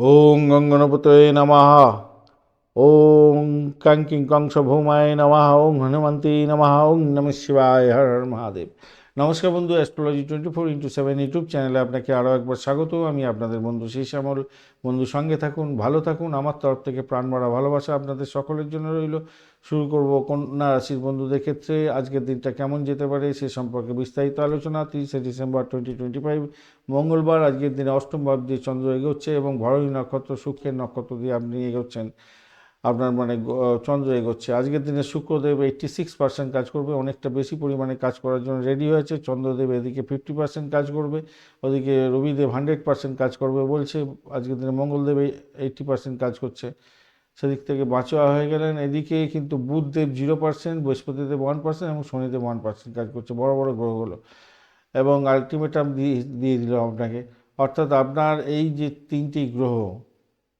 ওং গঙ্গনপতয়ে নমঃ ওং কাঙ্কিং কংস ভৌমায় নমঃ ওং হনুমন্তী নমঃ ওং নম শিবায় হর হর মহাদেব নমস্কার বন্ধু astrology twenty four into seven YouTube চ্যানেলে আপনাকে আরও একবার স্বাগত। আমি আপনাদের বন্ধু সেই শ্যামল বন্ধু, সঙ্গে থাকুন, ভালো থাকুন। আমার তরফ থেকে প্রাণ ভরা ভালোবাসা আপনাদের সকলের জন্য রইল। শুরু করব কন্যা রাশির বন্ধুদের ক্ষেত্রে। আজকের দিনটা কেমন যেতে পারে সে সম্পর্কে বিস্তারিত আলোচনা। তিরিশে ডিসেম্বর টোয়েন্টি টোয়েন্টি ফাইভ মঙ্গলবার। আজকের দিনে অষ্টম ভাব দিয়ে চন্দ্র এগোচ্ছে এবং ভরণী নক্ষত্র, শুক্রের নক্ষত্র দিয়ে আপনি এগোচ্ছেন। আপনার মানে চন্দ্র এগোচ্ছে। আজকের দিনে শুক্রদেব এইট্টি সিক্স পার্সেন্ট কাজ করবে, অনেকটা বেশি পরিমাণে কাজ করার জন্য রেডি হয়েছে। চন্দ্রদেব এদিকে ফিফটি পার্সেন্ট কাজ করবে, ওদিকে রবিদেব হান্ড্রেড পার্সেন্ট কাজ করবে বলছে। আজকের দিনে মঙ্গলদেব এইট্টি পার্সেন্ট কাজ করছে। সেদিক থেকে বাঁচোয়া হয়ে গেলেন। এদিকে কিন্তু Budhdev zero percent Brihaspatidev one percent এবং শনিদেব ওয়ান পার্সেন্ট কাজ করছে। বড় বড় গ্রহগুলো। এবং আলটিমেটাম দিয়ে দিয়ে দিল আপনাকে। অর্থাৎ আপনার এই যে তিনটি গ্রহ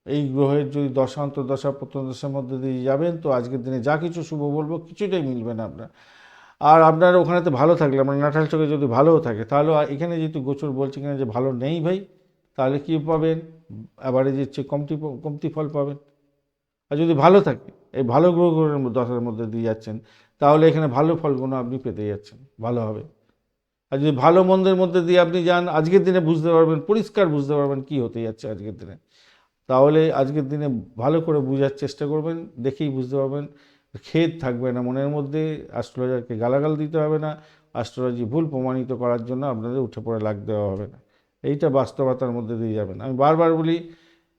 এই গ্রহের যদি দশান্ত দশা প্রত্যন্ত দশার মধ্যে দিয়ে যাবেন, তো আজকের দিনে যা কিছু শুভ বলব, কিছুটাই মিলবে না আপনার। আর আপনার ওখানেতে ভালো থাকলে আপনার নাটাল চোখে যদি ভালোও থাকে, তাহলে এখানে যেহেতু গোচর বলছে কিনা যে ভালো নেই ভাই, তাহলে কী পাবেন? অ্যাভারেজের চেয়ে কমতি কমতি ফল পাবেন। আর যদি ভালো থাকে, এই ভালো মধ্যে দশার মধ্যে দিয়ে যাচ্ছেন, তাহলে এখানে ভালো ফলগুলো আপনি পেতে যাচ্ছেন, ভালো হবে। আর যদি ভালো মন্দের মধ্যে দিয়ে আপনি যান, আজকের দিনে বুঝতে পারবেন, পরিষ্কার বুঝতে পারবেন কি হতে যাচ্ছে আজকের দিনে। তাহলে আজকের দিনে ভালো করে বোঝার চেষ্টা করবেন, দেখেই বুঝতে পারবেন, খেদ থাকবে না, মনের মধ্যে অ্যাস্ট্রোলজারকে গালাগাল দিতে হবে না অ্যাস্ট্রোলজি ভুল প্রমাণিত করার জন্য আপনাদের উঠে পড়ে লাগ দেওয়া হবে না। এইটা বাস্তবতার মধ্যে দিয়ে যাবেন। আমি বারবার বলি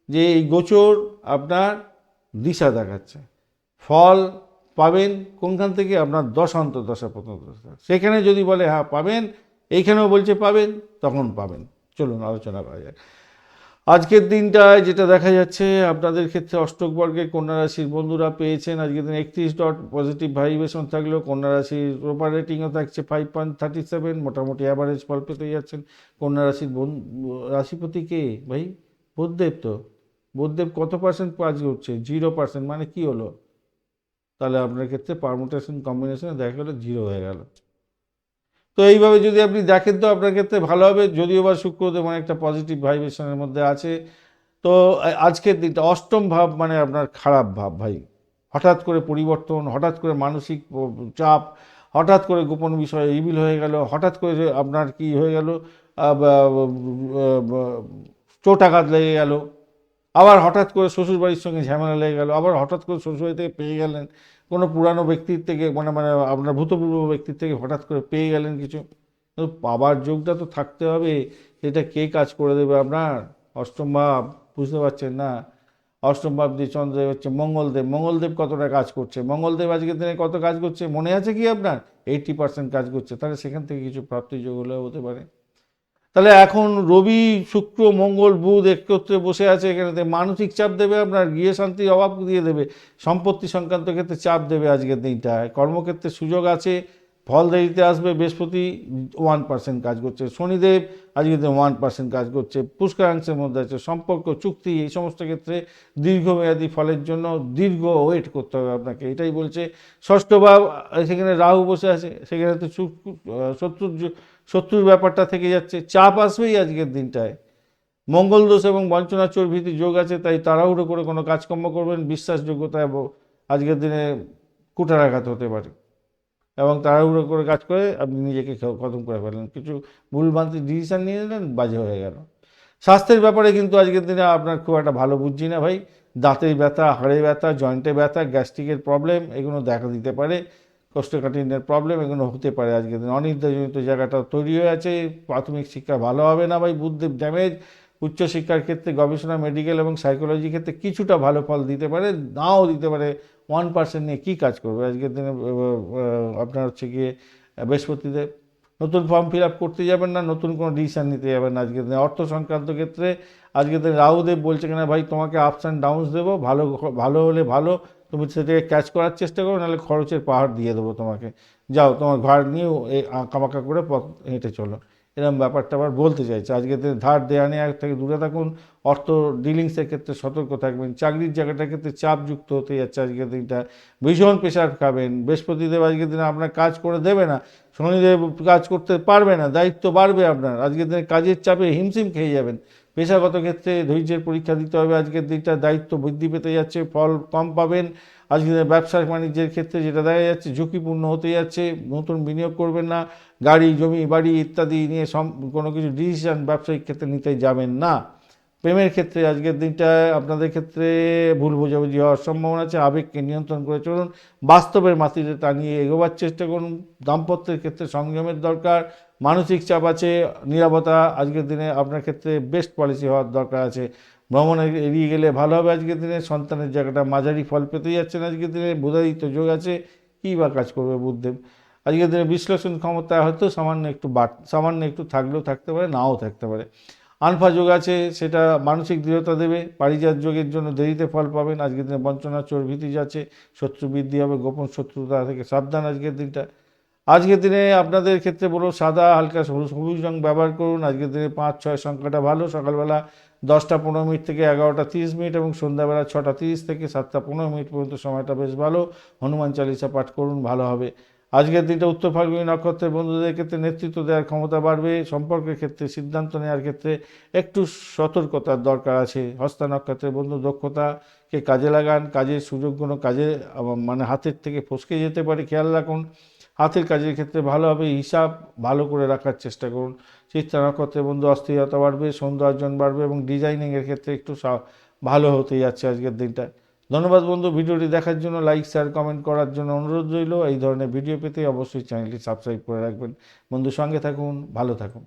যে এই গোচর আপনার দিশা দেখাচ্ছে। ফল পাবেন কোনখান থেকে? আপনার দশান্ত দশা প্রথম দশা সেখানে যদি বলে হ্যাঁ পাবেন। এইখানেও বলছে, পাবেন। তখন পাবেন। চলুন, আলোচনা করা যাক। আজকের দিনটায় যেটা দেখা যাচ্ছে, আপনাদের ক্ষেত্রে অষ্টক বর্গের কন্যা রাশির বন্ধুরা পেয়েছেন। আজকের দিন একত্রিশ ডট পজিটিভ ভাইব্রেশন থাকলেও কন্যা রাশির রোপার রেটিংও থাকছে ফাইভ পয়েন্ট থার্টি সেভেন মোটামুটি অ্যাভারেজ ফল পেতে যাচ্ছেন। কন্যা রাশির রাশিপতি কে? ভাই বুধদেব তো। বুধদেব কত পার্সেন্ট কাজ করছে জিরো পার্সেন্ট মানে কি হলো? তাহলে আপনার ক্ষেত্রে পারমুটেশন কম্বিনেশনে দেখা গেলো জিরো হয়ে গেল। তো এইভাবে যদি আপনি দেখেন, তো আপনার ক্ষেত্রে ভালো হবে। যদিও বা শুক্রদেব অনেকটা পজিটিভ ভাইব্রেশনের মধ্যে আছে। তো আজকের দিনটা অষ্টম ভাব মানে আপনার খারাপ ভাব ভাই। হঠাৎ করে পরিবর্তন, হঠাৎ করে মানসিক চাপ, হঠাৎ করে গোপন বিষয়ে ইবিল হয়ে গেল, হঠাৎ করে আপনার কি হয়ে গেল চোট চোটাঘাত লেগে গেল। আবার হঠাৎ করে শ্বশুরবাড়ির সঙ্গে ঝামেলা লেগে গেল, আবার হঠাৎ করে শ্বশুরবাড়ি থেকে পেয়ে গেলেন, কোনো পুরানো ব্যক্তির থেকে মানে মানে আপনার ভূতপূর্ব ব্যক্তির থেকে হঠাৎ করে পেয়ে গেলেন কিছু? পাবার যোগটা তো থাকতে হবে, সেটা কে কাজ করে দেবে আপনার? অষ্টম ভাব, বুঝতে পারছেন না? অষ্টম ভাব দিয়ে চন্দ্রদেব হচ্ছে মঙ্গলদেব মঙ্গলদেব কতটা কাজ করছে? মঙ্গলদেব আজকের দিনে কত কাজ করছে? মনে আছে কি আপনার? এইটটি পার্সেন্ট কাজ করছে, তাহলে সেখান থেকে কিছু প্রাপ্তি যোগ হলেও হতে পারে। তাহলে এখন রবি, শুক্র, মঙ্গল, বুধ একত্রে বসে আছে এখানে মানসিক চাপ দেবে আপনার, গৃহ শান্তির অভাব দিয়ে দেবে, সম্পত্তি সংক্রান্ত ক্ষেত্রে চাপ দেবে আজকের দিনটায় কর্মক্ষেত্রে সুযোগ আছে ফল দেরিতে আসবে, বৃহস্পতি ওয়ান পার্সেন্ট কাজ করছে, শনিদেব আজকের দিনে ওয়ান পার্সেন্ট কাজ করছে, পুষ্করাংশের মধ্যে আছে, সম্পর্ক, চুক্তি, এই সমস্ত ক্ষেত্রে দীর্ঘমেয়াদী ফলের জন্য দীর্ঘ ওয়েট করতে হবে আপনাকে, এটাই বলছে ষষ্ঠ ভাব, সেখানে রাহু বসে আছে সেখানে তো শত্রুর শত্রুর ব্যাপারটা থেকে যাচ্ছে, চাপ আসবেই আজকের দিনটায়। মঙ্গল দোষ এবং বঞ্চনা ভীতি যোগ আছে, তাই তাড়াহুড়ো করে কোনো কাজকর্ম করবেন, বিশ্বাসযোগ্যতা এবং আজকের দিনে কুটারাঘাত হতে পারে। এবং তাড়াহুড়ো করে কাজ করে আপনি নিজেকে খতম করে ফেলেন কিছু ভুলভ্রান্তি ডিসিশান নিয়ে নিলেন, বাজে হয়ে গেল। স্বাস্থ্যের ব্যাপারে কিন্তু আজকের দিনে আপনার খুব একটা ভালো বুঝছি না ভাই। দাঁতের ব্যথা, হাড়ে ব্যথা জয়েন্টে ব্যথা গ্যাস্ট্রিকের প্রবলেম এগুলো দেখা দিতে পারে। কোষ্ঠকাঠিন্যের প্রবলেম এগুলো হতে পারে আজকের দিনে। অনির্ধারিত জায়গাটা তৈরি হয়ে আছে প্রাথমিক শিক্ষা ভালো হবে না ভাই বুদ্ধির ড্যামেজ উচ্চশিক্ষার ক্ষেত্রে গবেষণা মেডিকেল এবং সাইকোলজি ক্ষেত্রে কিছুটা ভালো ফল দিতে পারে নাও দিতে পারে। ওয়ান পার্সেন্ট নিয়ে কী কাজ করবে? আজকের দিনে আপনার হচ্ছে গিয়ে আহ, বৃহস্পতিদেব নতুন ফর্ম ফিল আপ করতে যাবেন না নতুন কোনো ডিসিশান নিতে যাবেন না আজকের দিনে। অর্থ সংক্রান্ত ক্ষেত্রে আজকের দিনে রাহুদেব বলছে কিনা ভাই তোমাকে আপস অ্যান্ড ডাউনস দেবো ভালো ভালো হলে ভালো তুমি সেটাকে ক্যাচ করার চেষ্টা করো, নাহলে খরচের পাহাড় দিয়ে দেবো তোমাকে। যাও, তোমার ঘর নিয়েও এই আঁকাবাঁকা করে পথ হেঁটে চলো। এরকম ব্যাপারটা আবার বলতে চাইছে। আজকের দিনে ধার দেওয়া নেওয়া থেকে দূরে থাকুন। অর্থ ডিলিংসের ক্ষেত্রে সতর্ক থাকবেন। চাকরির জায়গাটার ক্ষেত্রে চাপযুক্ত হতে যাচ্ছে আজকের দিনটা। ভীষণ প্রেশার খাবেন। বৃহস্পতিদেব আজকের দিনে আপনার কাজ করে দেবে না। শনিদেব কাজ করতে পারবে না, দায়িত্ব বাড়বে আপনার। আজকের দিনে কাজের চাপে হিমশিম খেয়ে যাবেন। পেশাগত ক্ষেত্রে ধৈর্যের পরীক্ষা দিতে হবে। আজকের দিনটা দায়িত্ব বৃদ্ধি পেতে যাচ্ছে, ফল কম পাবেন। আজকের ব্যবসা বাণিজ্যের ক্ষেত্রে যেটা দেখা যাচ্ছে, ঝুঁকিপূর্ণ হতে যাচ্ছে, নতুন বিনিয়োগ করবেন না, গাড়ি, জমি, বাড়ি ইত্যাদি নিয়ে সম, কোনো কিছু ডিসিশন ব্যবসায়িক ক্ষেত্রে নিতে যাবেন না। প্রেমের ক্ষেত্রে আজকের দিনটা আপনাদের ক্ষেত্রে ভুল বোঝাবুঝি হওয়ার সম্ভাবনা আছে। আবেগকে নিয়ন্ত্রণ করে চলুন। বাস্তবের মাটিতে টানিয়ে এগোবার চেষ্টা করুন। দাম্পত্যের ক্ষেত্রে সংযমের দরকার। মানসিক চাপ আছে, নিরাপত্তা আজকের দিনে আপনার ক্ষেত্রে বেস্ট পলিসি হওয়ার দরকার আছে। ভ্রমণে এড়িয়ে গেলে ভালো হবে আজকের দিনে, সন্তানের জায়গাটা মাঝারি ফল পেতে যাচ্ছেন আজকের দিনে, বুধাদিত্য যোগ আছে, কী বা কাজ করবে বুধদেব আজকের দিনে বিশ্লেষণ ক্ষমতা হয়তো সামান্য একটু বাট সামান্য একটু থাকলেও থাকতে পারে, নাও থাকতে পারে। আনফা যোগ আছে, সেটা মানসিক দৃঢ়তা দেবে, পারিজাত যোগের জন্য দেরিতে ফল পাবেন, আজকের দিনে বঞ্চনা চোর ভীতি যাচ্ছে, শত্রু বৃদ্ধি হবে, গোপন শত্রুতা থেকে সাবধান আজকের দিনটা। আজকের দিনে আপনাদের ক্ষেত্রে বলো সাদা, হালকা সবুজ রং ব্যবহার করুন। আজকের দিনে পাঁচ, ছয় সংখ্যাটা ভালো। সকালবেলা দশটা পনেরো মিনিট থেকে এগারোটা তিরিশ মিনিট এবং সন্ধ্যাবেলা ছটা তিরিশ থেকে সাতটা পনেরো মিনিট পর্যন্ত সময়টা বেশ ভালো। হনুমান চালিসা পাঠ করুন, ভালো হবে। আজকের দিনটা উত্তর ফাল্গুনী নক্ষত্রের বন্ধুদের ক্ষেত্রে নেতৃত্ব দেওয়ার ক্ষমতা বাড়বে। সম্পর্কের ক্ষেত্রে সিদ্ধান্ত নেওয়ার ক্ষেত্রে একটু সতর্কতার দরকার আছে। হস্তা নক্ষত্রের বন্ধু দক্ষতাকে কাজে লাগান। কাজের সুযোগ কোনো কাজে মানে হাতের থেকে ফসকে যেতে পারে। খেয়াল রাখুন হাতের কাজের ক্ষেত্রে ভালোভাবে হিসাব ভালো করে রাখার চেষ্টা করুন। চিত্রা নক্ষত্রের বন্ধু অস্থিরতা বাড়বে সৌন্দর্যন বাড়বে এবং ডিজাইনিংয়ের ক্ষেত্রে একটু ভালো হতে যাচ্ছে আজকের দিনটা। ধন্যবাদ বন্ধু, ভিডিওটি দেখার জন্য লাইক শেয়ার কমেন্ট করার জন্য অনুরোধ রইল। এই ধরনের ভিডিও পেতে অবশ্যই চ্যানেলটি সাবস্ক্রাইব করে রাখবেন। বন্ধু সঙ্গে থাকুন, ভালো থাকুন।